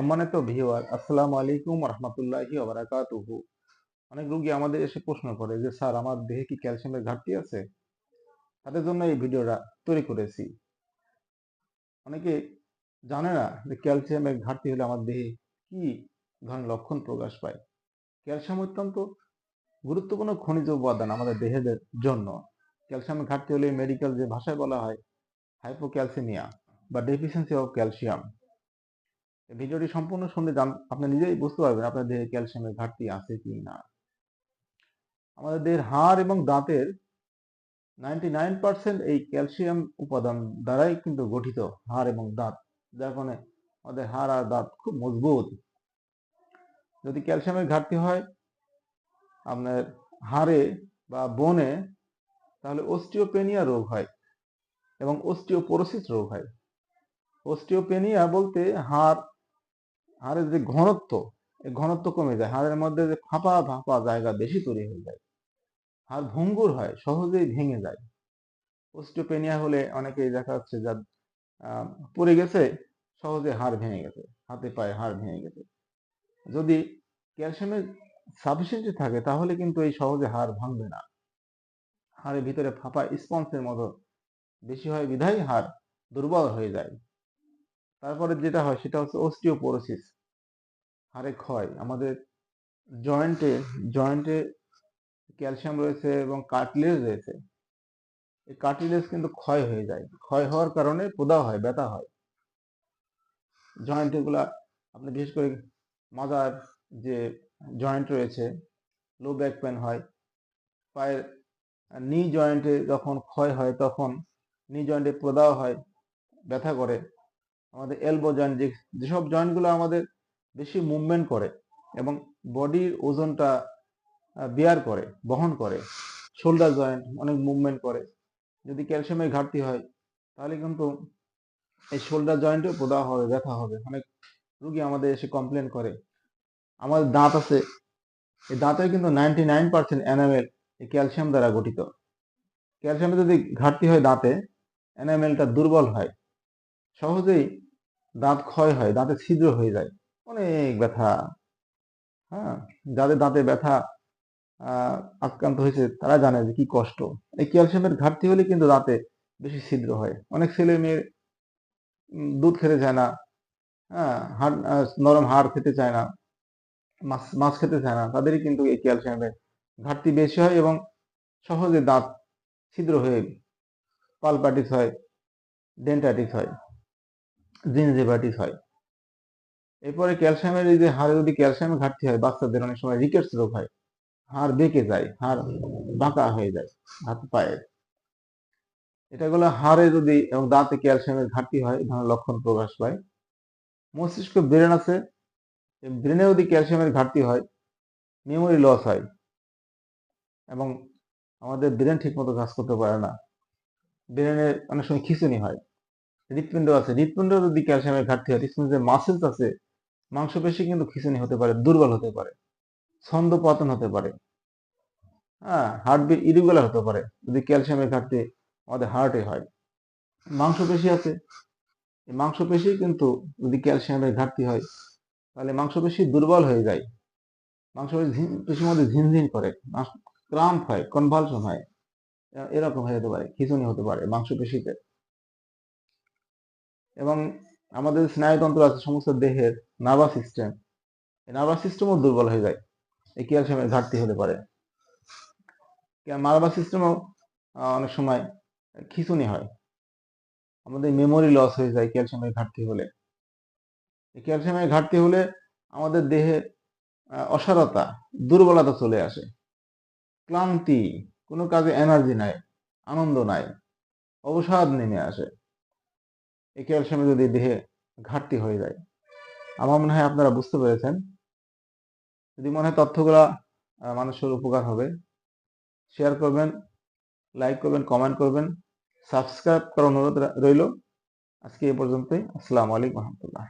সম্মানিত ভিউয়ার আসসালামু আলাইকুম রহমতুল্লাহি ওবারাকাতুহু। অনেক রোগী আমাদের এসে প্রশ্ন করে যে, স্যার, আমার দেহে কি ক্যালসিয়ামের ঘাটতি আছে? তাদের জন্য এই ভিডিওটা তৈরি করেছি। অনেকে জানে না যে, ক্যালসিয়ামের ঘাটতি হলে আমার দেহে কি ধরনের লক্ষণ প্রকাশ পায়। ক্যালসিয়াম অত্যন্ত গুরুত্বপূর্ণ খনিজ উপাদান আমাদের দেহের জন্য। ক্যালসিয়ামের ঘাটতি হলে মেডিকেল যে ভাষায় বলা হয় হাইপোক্যালসিমিয়া বা ডেফিসিয়েন্সি অফ ক্যালসিয়াম ভিডিওটি সম্পূর্ণ শুনলে আপনি নিজেই বুঝতে পারবেন আপনার দেহে ক্যালসিয়ামের ঘাটতি আছে কি না। আমাদের দেহের হাড় এবং দাঁতের নাইনটি নাইন পার্সেন্ট এই ক্যালসিয়াম উপাদান দ্বারাই কিন্তু গঠিত হাড় এবং দাঁত, যার কারণে আমাদের হাড় আর দাঁত খুব মজবুত। যদি ক্যালসিয়ামের ঘাটতি হয় আপনার হাড়ে বা বনে, তাহলে অস্টিওপেনিয়া রোগ হয় এবং অস্টিওপোরোসিস রোগ হয়। অস্টিওপেনিয়া বলতে হাড় হাড়ের যে ঘনত্ব ঘনত্ব কমে যায়, হাড়ের মধ্যে যে ফাঁপা ফাঁপা জায়গা বেশি তৈরি হয়ে যায়। হাড় ভঙ্গুর হয়, সহজেই ভেঙে যায়। অস্টিওপেনিয়া হলে অনেকেই দেখা যাচ্ছে যা পড়ে গেছে, সহজে হাড় ভেঙে গেছে, হাতে পায়ে হাড় ভেঙে গেছে। যদি ক্যালসিয়ামের সাফিসিয়েন্সি থাকে, তাহলে কিন্তু এই সহজে হাড় ভাঙবে না। হাড়ের ভিতরে ফাঁপা স্পঞ্জের মতো বেশি হয় বিধায় হাড় দুর্বল হয়ে যায়। তারপরে যেটা হয়, সেটা হচ্ছে অস্টিওপোরোসিস হাড়ে ক্ষয় আমাদের জয়েন্টে জয়েন্টে ক্যালসিয়াম রয়েছে এবং কার্টিলেজ রয়েছে। এই কার্টিলেজ কিন্তু ক্ষয় হয়ে যায়। ক্ষয় হওয়ার কারণে পোদা হয়, ব্যথা হয়। জয়েন্ট এগুলা আপনি বিশেষ করে মাজার যে জয়েন্ট রয়েছে লো ব্যাক পেন হয়, পায়ের নি জয়েন্টে যখন ক্ষয় হয় তখন নি জয়েন্টে প্রদাহ হয়, ব্যথা করে। আমাদের এলবো জয়েন্ট যেসব জয়েন্টগুলো আমাদের বেশি মুভমেন্ট করে এবং বডির ওজনটা বিয়ার করে, বহন করে। শোল্ডার জয়েন্ট অনেক মুভমেন্ট করে। যদি ক্যালসিয়ামের ঘাটতি হয়, তাহলে কিন্তু এই শোল্ডার জয়েন্টেও প্রদাহ হবে, ব্যথা হবে। অনেক রুগী আমাদের এসে কমপ্লেন করে। আমাদের দাঁত আছে। এই দাঁতের কিন্তু নাইনটি নাইন পার্সেন্ট এনামেল এই ক্যালসিয়াম দ্বারা গঠিত। ক্যালসিয়ামের যদি ঘাটতি হয় দাঁতে এনামেলটা দুর্বল হয়। সহজেই দাঁত ক্ষয় হয়, দাঁতে ছিদ্র হয়ে যায়। অনেক ব্যথা। হ্যাঁ? যাদের দাঁতে ব্যথা আক্রান্ত হয়েছে, তারা জানে যে কি কষ্ট। এই ক্যালসিয়ামের ঘাটতি হলে কিন্তু দাঁতে বেশি ছিদ্র হয়। অনেক ছেলে মেয়ে দুধ খেতে চায় না। হ্যাঁ? হাড় নরম হাড় খেতে চায় না। মাছ মাছ খেতে চায় না। তাদেরই কিন্তু এই ক্যালসিয়ামের ঘাটতি বেশি হয় এবং সহজে দাঁত ছিদ্র হয়ে পালপাটিস হয়, ডেন্টাইটিস হয়, জিনজেভাইটিস হয়। এরপরে ক্যালসিয়ামের যে হাড়ে যদি ক্যালসিয়ামের ঘাটতি হয়, বাচ্চাদের অনেক সময় রিকেটস রোগ হয়। হাড় বেঁকে যায়, হাড় বাঁকা হয়ে যায়, হাত পায়ে। এটাগুলো হাড়ে যদি এবং দাঁতে ক্যালসিয়ামের ঘাটতি হয় ধরনের লক্ষণ প্রকাশ পায়। মস্তিষ্ক ব্রেন আছে ব্রেনে যদি ক্যালসিয়ামের ঘাটতি হয়, মেমোরি লস হয় এবং আমাদের ব্রেন ঠিকমতো কাজ করতে পারে না। ব্রেনের অনেক সময় খিচুনি হয়। হৃৎপিণ্ড আছে হৃৎপিণ্ড যদি ক্যালসিয়ামের ঘাটতি হয় হৃৎপিণ্ডে যে মাসেলস আছে মাংসপেশি কিন্তু খিচুনি হতে পারে, দুর্বল হতে পারে, ছন্দ পতন হতে পারে হ্যাঁ হার্টবিট ইরেগুলার হতে পারে, যদি ক্যালসিয়ামের ঘাটতি আমাদের হার্টে হয়। মাংসপেশি আছে, এই মাংসপেশি কিন্তু যদি ক্যালসিয়ামের ঘাটতি হয়, তাহলে মাংসপেশি দুর্বল হয়ে যায়। মাংসপেশি পেশির মধ্যে ঝিনঝিন করে ক্রাম্প হয় কনভালশন হয়, এরকম হয়ে যেতে পারে খিচুনি হতে পারে মাংসপেশিতে। এবং আমাদের স্নায়ুতন্ত্র আছে সমস্ত দেহের নার্ভাস সিস্টেম। এই নার্ভাস সিস্টেমও দুর্বল হয়ে যায়। এই ক্যালসিয়ামের ঘাটতি হতে পারে। নার্ভাস সিস্টেমও অনেক সময় খিচুনি হয়। আমাদের মেমোরি লস হয়ে যায় ক্যালসিয়ামের ঘাটতি হলে। এই ক্যালসিয়ামের ঘাটতি হলে আমাদের দেহে অসারতা, দুর্বলতা চলে আসে। ক্লান্তি, কোনো কাজে এনার্জি নাই, আনন্দ নাই, অবসাদ নেমে আসে। এই ক্যালসিয়ামে যদি দেহে ঘাটতি হয়ে যায়। আমার মনে হয় আপনারা বুঝতে পেরেছেন। যদি মনে হয় তথ্যগুলা মানুষের উপকার হবে শেয়ার করবেন লাইক করবেন কমেন্ট করবেন সাবস্ক্রাইব করার অনুরোধ রইল। আজকে এ পর্যন্তই। আসসালামু আলাইকুম রহমতুল্লাহ।